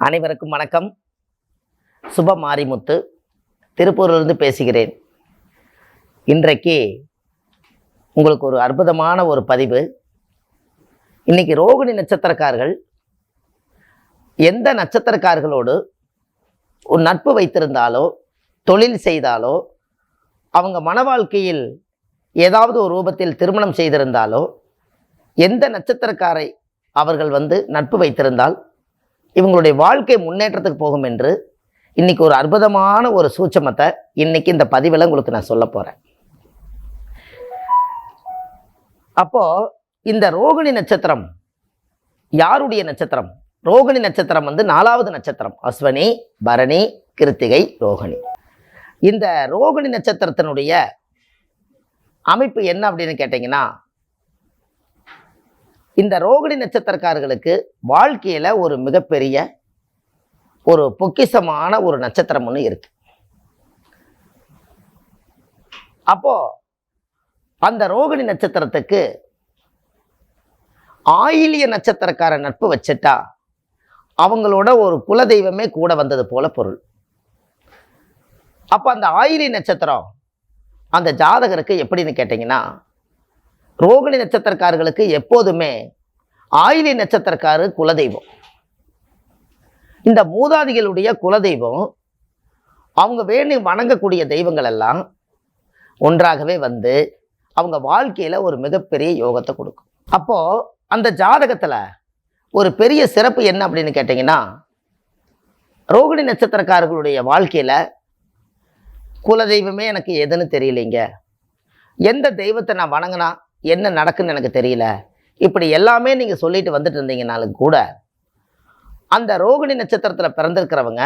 அனைவருக்கும் வணக்கம். சுப மாரிமுத்து திருப்பூரிலிருந்து பேசுகிறேன். இன்றைக்கு உங்களுக்கு ஒரு அற்புதமான ஒரு பதிவு. இன்னைக்கு ரோகிணி நட்சத்திரக்காரர்கள் எந்த நட்சத்திரக்காரர்களோடு ஒரு நட்பு வைத்திருந்தாலோ தொழில் செய்தாலோ அவங்க மன வாழ்க்கையில் ஏதாவது ஒரு ரூபத்தில் திருமணம் செய்திருந்தாலோ எந்த நட்சத்திரக்காரை அவர்கள் வந்து நட்பு வைத்திருந்தால் இவங்களுடைய வாழ்க்கை முன்னேற்றத்துக்கு போகும் என்று இன்னைக்கு ஒரு அற்புதமான ஒரு சூட்சமத்தை இன்னைக்கு இந்த பதிவில் உங்களுக்கு நான் சொல்ல போகிறேன் அப்போது இந்த ரோகிணி நட்சத்திரம் யாருடைய நட்சத்திரம்? ரோகிணி நட்சத்திரம் வந்து நாலாவது நட்சத்திரம். அஸ்வனி பரணி கிருத்திகை ரோகிணி. இந்த ரோகிணி நட்சத்திரத்தினுடைய அமைப்பு என்ன அப்படின்னு கேட்டிங்கன்னா இந்த ரோகிணி நட்சத்திரக்காரர்களுக்கு வாழ்க்கையில் ஒரு மிகப்பெரிய ஒரு பொக்கிஷமான ஒரு நட்சத்திரம் ஒன்று இருக்கு. அப்போ அந்த ரோகிணி நட்சத்திரத்துக்கு ஆயிலிய நட்சத்திரக்கார நட்பு வச்சுட்டா அவங்களோட ஒரு குலதெய்வமே கூட வந்தது போல பொருள். அப்போ அந்த ஆயிலி நட்சத்திரம் அந்த ஜாதகருக்கு எப்படின்னு கேட்டிங்கன்னா ரோகிணி நட்சத்திரக்காரர்களுக்கு எப்போதுமே ஆயிலி நட்சத்திரக்காரு குலதெய்வம். இந்த மூதாதிகளுடைய குலதெய்வம் அவங்க வேணி வணங்கக்கூடிய தெய்வங்கள் எல்லாம் ஒன்றாகவே வந்து அவங்க வாழ்க்கையில் ஒரு மிகப்பெரிய யோகத்தை கொடுக்கும். அப்போது அந்த ஜாதகத்தில் ஒரு பெரிய சிறப்பு என்ன அப்படின்னு கேட்டிங்கன்னா ரோகிணி நட்சத்திரக்காரர்களுடைய வாழ்க்கையில் குலதெய்வமே எனக்கு எதுன்னு தெரியலைங்க. எந்த தெய்வத்தை நான் வணங்கினா என்ன நடக்குன்னு எனக்கு தெரியல. இப்படி எல்லாமே நீங்கள் சொல்லிட்டு வந்துட்டு இருந்தீங்கனாலும் கூட அந்த ரோகிணி நட்சத்திரத்தில் பிறந்திருக்கிறவங்க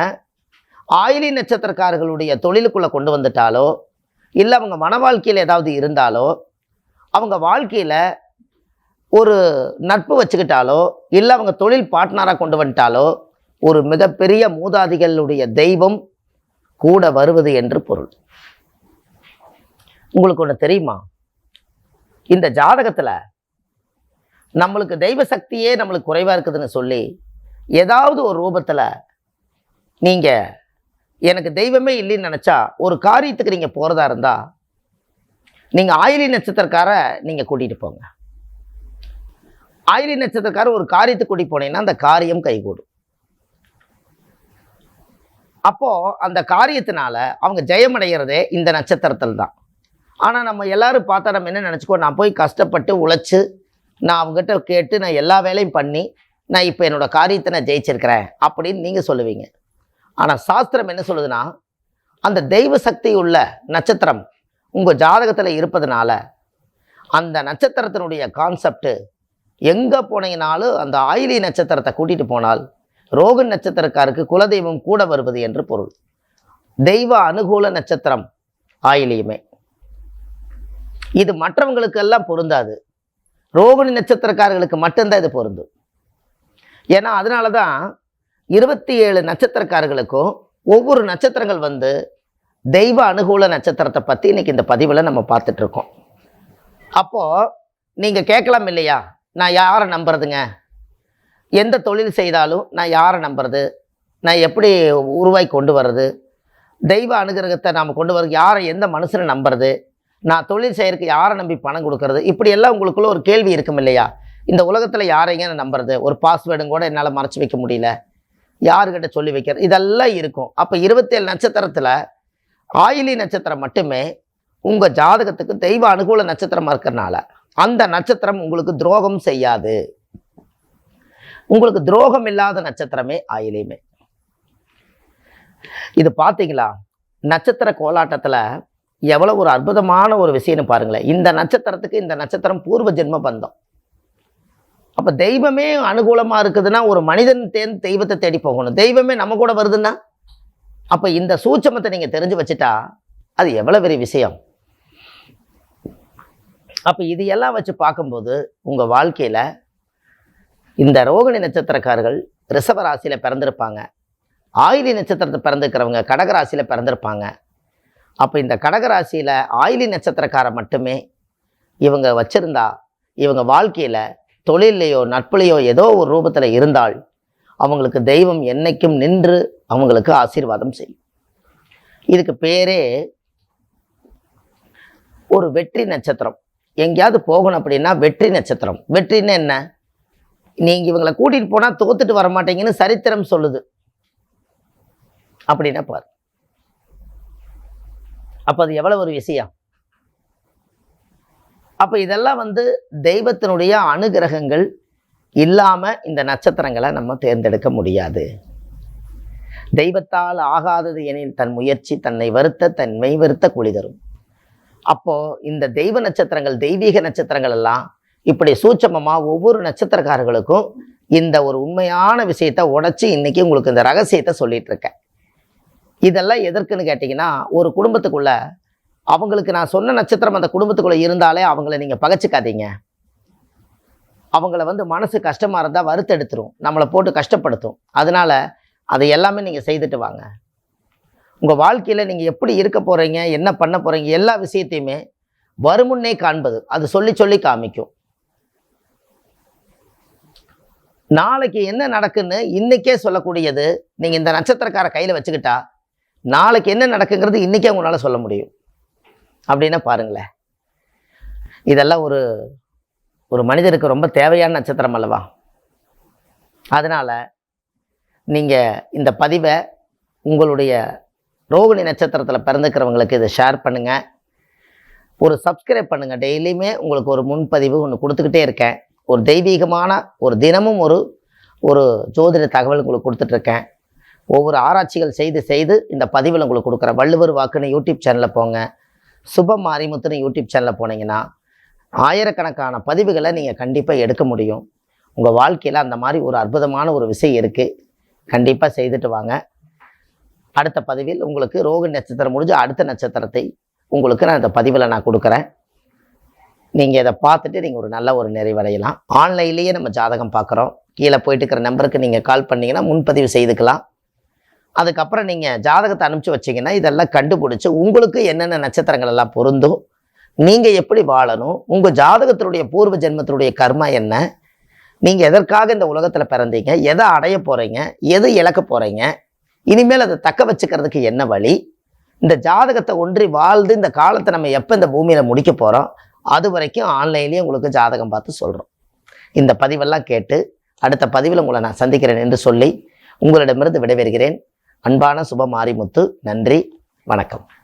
ஆயிலி நட்சத்திரக்காரர்களுடைய தொழிலுக்குள்ளே கொண்டு வந்துட்டாலோ இல்லை அவங்க மன வாழ்க்கையில் ஏதாவது இருந்தாலோ அவங்க வாழ்க்கையில் ஒரு நட்பு வச்சுக்கிட்டாலோ இல்லை அவங்க தொழில் பார்ட்னராக கொண்டு வந்துட்டாலோ ஒரு மிகப்பெரிய மூதாதிகளுடைய தெய்வம் கூட வருவது என்று பொருள். உங்களுக்கு ஒன்று தெரியுமா? இந்த ஜாதகத்தில் நம்மளுக்கு தெய்வ சக்தியே நம்மளுக்கு குறைவாக இருக்குதுன்னு சொல்லி ஏதாவது ஒரு ரூபத்தில் நீங்கள் எனக்கு தெய்வமே இல்லைன்னு நினச்சா ஒரு காரியத்துக்கு நீங்கள் போகிறதா இருந்தால் நீங்கள் ஆயிலி நட்சத்திரக்கார நீங்கள் கூட்டிகிட்டு போங்க. ஆயிலி நட்சத்திரக்கார ஒரு காரியத்துக்கு கூட்டிகிட்டு போனீங்கன்னா அந்த காரியம் கைகூடும். அப்போது அந்த காரியத்தினால அவங்க ஜெயமடைகிறதே இந்த நட்சத்திரத்தில் தான் ஆனால் நம்ம எல்லாரும் பார்த்தா நம்ம என்ன நினச்சிக்கோ நான் போய் கஷ்டப்பட்டு உழைச்சி நான் அவங்ககிட்ட கேட்டு நான் எல்லா வேலையும் பண்ணி நான் இப்போ என்னோட காரியத்தை நான் ஜெயிச்சிருக்கிறேன் அப்படின்னு நீங்கள் சொல்லுவீங்க. ஆனால் சாஸ்திரம் என்ன சொல்லுதுன்னா அந்த தெய்வ சக்தி உள்ள நட்சத்திரம் உங்கள் ஜாதகத்தில் இருப்பதுனால அந்த நட்சத்திரத்தினுடைய கான்செப்டு எங்கே போனீங்கனாலும் அந்த ஆயிலி நட்சத்திரத்தை கூட்டிகிட்டு போனால் ரோகன் நட்சத்திரக்காருக்கு குலதெய்வம் கூட வருவது என்று பொருள். தெய்வ அனுகூல நட்சத்திரம் ஆயிலியுமே. இது மற்றவங்களுக்கு எல்லாம் பொருந்தாது. ரோகிணி நட்சத்திரக்காரர்களுக்கு மட்டும்தான் இது பொருந்தும். ஏன்னா அதனால தான் இருபத்தி ஏழு நட்சத்திரக்காரர்களுக்கும் ஒவ்வொரு நட்சத்திரங்கள் வந்து தெய்வ அனுகூல நட்சத்திரத்தை பற்றி இன்னைக்கு இந்த பதிவில் நம்ம பார்த்துட்டு இருக்கோம் அப்போது நீங்கள் கேட்கலாம் இல்லையா? நான் யாரை நம்புறதுங்க? எந்த தொழில் செய்தாலும் நான் யாரை நம்புறது? நான் எப்படி உருவாக்கி கொண்டு வர்றது? தெய்வ அனுகிரகத்தை நாம் கொண்டு வர யாரை எந்த மனுஷனை நம்புறது? நான் தொழில் செய்கிறதுக்கு யாரை நம்பி பணம் கொடுக்கறது? இப்படி எல்லாம் உங்களுக்குள்ள ஒரு கேள்வி இருக்கும் இல்லையா? இந்த உலகத்தில் யாரைங்க நான் நம்புறது? ஒரு பாஸ்வேர்டும் கூட என்னால் மறைச்சி வைக்க முடியல. யாருக்கிட்ட சொல்லி வைக்கிறது? இதெல்லாம் இருக்கும். அப்போ இருபத்தேழு நட்சத்திரத்தில் ஆயிலி நட்சத்திரம் மட்டுமே உங்கள் ஜாதகத்துக்கு தெய்வ அனுகூல நட்சத்திரமாக இருக்கிறனால அந்த நட்சத்திரம் உங்களுக்கு துரோகம் செய்யாது. உங்களுக்கு துரோகம் இல்லாத நட்சத்திரமே ஆயிலியுமே. இது பார்த்தீங்களா நட்சத்திர கோலாட்டத்தில் எவ்வளோ ஒரு அற்புதமான ஒரு விஷயம்னு பாருங்களேன். இந்த நட்சத்திரத்துக்கு இந்த நட்சத்திரம் பூர்வ ஜென்ம பந்தம். அப்போ தெய்வமே அனுகூலமாக இருக்குதுன்னா ஒரு மனிதன் தேர்ந்து தெய்வத்தை தேடி போகணும். தெய்வமே நம்ம கூட வருதுன்னா? அப்போ இந்த சூட்சமத்தை நீங்கள் தெரிஞ்சு வச்சுட்டா அது எவ்வளோ பெரிய விஷயம்? அப்போ இது எல்லாம் வச்சு பார்க்கும்போது உங்கள் வாழ்க்கையில் இந்த ரோகிணி நட்சத்திரக்காரர்கள் ரிஷப ராசியில் பிறந்திருப்பாங்க. ஆயிலி நட்சத்திரத்தை பிறந்திருக்கிறவங்க கடகராசியில் பிறந்திருப்பாங்க. அப்போ இந்த கடகராசியில் ஆயிலி நட்சத்திரக்காரர் மட்டுமே இவங்க வச்சிருந்தா இவங்க வாழ்க்கையில் தொழிலையோ நட்புலையோ ஏதோ ஒரு ரூபத்தில் இருந்தால் அவங்களுக்கு தெய்வம் என்னைக்கும் நின்று அவங்களுக்கு ஆசீர்வாதம் செய்யும். இதுக்கு பேரே ஒரு வெற்றி நட்சத்திரம். எங்கேயாவது போகணும் அப்படின்னா வெற்றி நட்சத்திரம். வெற்றின்னு என்ன? நீங்கள் இவங்களை கூட்டிகிட்டு போனால் தோத்துட்டு வர மாட்டீங்கன்னு சரித்திரம் சொல்லுது. அப்படின்னா பாரு. அப்போ அது எவ்வளோ ஒரு விஷயம்? அப்போ இதெல்லாம் வந்து தெய்வத்தினுடைய அனுகிரகங்கள் இல்லாமல் இந்த நட்சத்திரங்களை நம்ம தேர்ந்தெடுக்க முடியாது. தெய்வத்தால் ஆகாதது எனில் தன் முயற்சி தன்னை வருத்த தன்மை வருத்த கூலி தரும். அப்போது இந்த தெய்வ நட்சத்திரங்கள் தெய்வீக நட்சத்திரங்கள் எல்லாம் இப்படி சூட்சமமாக ஒவ்வொரு நட்சத்திரக்காரர்களுக்கும் இந்த ஒரு உண்மையான விஷயத்தை உடச்சி இன்னைக்கு உங்களுக்கு இந்த ரகசியத்தை சொல்லிட்டு இருக்கேன். இதெல்லாம் எதற்குன்னு கேட்டிங்கன்னா ஒரு குடும்பத்துக்குள்ள அவங்களுக்கு நான் சொன்ன நட்சத்திரம் அந்த குடும்பத்துக்குள்ளே இருந்தாலே அவங்கள நீங்கள் பகைச்சிக்காதீங்க. அவங்கள வந்து மனசு கஷ்டமாக இருந்தால் வருத்தெடுத்துரும் நம்மளை போட்டு கஷ்டப்படுத்தும். அதனால அதை எல்லாமே நீங்கள் செய்துட்டு வாங்க. உங்கள் வாழ்க்கையில் நீங்கள் எப்படி இருக்க போகிறீங்க என்ன பண்ண போகிறீங்க எல்லா விஷயத்தையுமே வருமுன்னே காண்பது. அது சொல்லி சொல்லி காமிக்கும். நாளைக்கு என்ன நடக்குன்னு இன்றைக்கே சொல்லக்கூடியது நீங்கள் இந்த நட்சத்திரக்கார கையில் வச்சுக்கிட்டா நாளைக்கு என்ன நடக்குங்கிறது இன்றைக்கே உங்களால் சொல்ல முடியும். அப்படின்னா பாருங்களேன். இதெல்லாம் ஒரு ஒரு மனிதருக்கு ரொம்ப தேவையான நட்சத்திரம் அல்லவா? அதனால் நீங்கள் இந்த பதிவை உங்களுடைய ரோகிணி நட்சத்திரத்தில் பிறந்துக்கிறவங்களுக்கு இதை ஷேர் பண்ணுங்கள் ஒரு சப்ஸ்கிரைப் பண்ணுங்கள் டெய்லியுமே உங்களுக்கு ஒரு முன்பதிவு ஒன்று கொடுத்துக்கிட்டே இருக்கேன். ஒரு தெய்வீகமான ஒரு தினமும் ஒரு ஒரு ஜோதிட தகவல் உங்களுக்கு கொடுத்துட்ருக்கேன் ஒவ்வொரு ஆராய்ச்சிகள் செய்து செய்து இந்த பதிவில் உங்களுக்கு கொடுக்குறேன். வள்ளுவர் வாக்குன்னு யூடியூப் சேனலில் போங்க. சுப மாரிமுத்துன்னு யூடியூப் சேனலில் போனீங்கன்னா ஆயிரக்கணக்கான பதிவுகளை நீங்கள் கண்டிப்பாக எடுக்க முடியும். உங்கள் வாழ்க்கையில் அந்த மாதிரி ஒரு அற்புதமான ஒரு விஷயம் இருக்குது கண்டிப்பாக செய்துட்டு வாங்க. அடுத்த பதிவில் உங்களுக்கு ரோக நட்சத்திரம் முடிஞ்சு அடுத்த நட்சத்திரத்தை உங்களுக்கு நான் இந்த பதிவில் நான் கொடுக்குறேன். நீங்கள் இதை பார்த்துட்டு நீங்கள் ஒரு நல்ல ஒரு நிறைவடையலாம். ஆன்லைன்லேயே நம்ம ஜாதகம் பார்க்குறோம். கீழே போயிட்டு இருக்கிற நம்பருக்கு நீங்கள் கால் பண்ணிங்கன்னா முன்பதிவு செய்துக்கலாம். அதுக்கப்புறம் நீங்கள் ஜாதகத்தை அனுப்பிச்சு வச்சீங்கன்னா இதெல்லாம் கண்டுபிடிச்சி உங்களுக்கு என்னென்ன நட்சத்திரங்கள் எல்லாம் பொருந்தும் நீங்கள் எப்படி வாழணும் உங்கள் ஜாதகத்தினுடைய பூர்வ ஜென்மத்தினுடைய கர்மா என்ன நீங்கள் எதற்காக இந்த உலகத்தில் பிறந்தீங்க எதை அடைய போகிறீங்க எது இழக்க போகிறீங்க இனிமேல் அதை தக்க வச்சுக்கிறதுக்கு என்ன வழி இந்த ஜாதகத்தை ஒன்றி வாழ்ந்து இந்த காலத்தை நம்ம எப்போ இந்த பூமியில் முடிக்க போகிறோம் அது வரைக்கும் ஆன்லைன்லேயே உங்களுக்கு ஜாதகம் பார்த்து சொல்கிறோம் இந்த பதிவெல்லாம் கேட்டு அடுத்த பதிவில் உங்களை நான் சந்திக்கிறேன் என்று சொல்லி உங்களிடமிருந்து விடைபெறுகிறேன். அன்பான சுப மாரிமுத்து நன்றி வணக்கம்.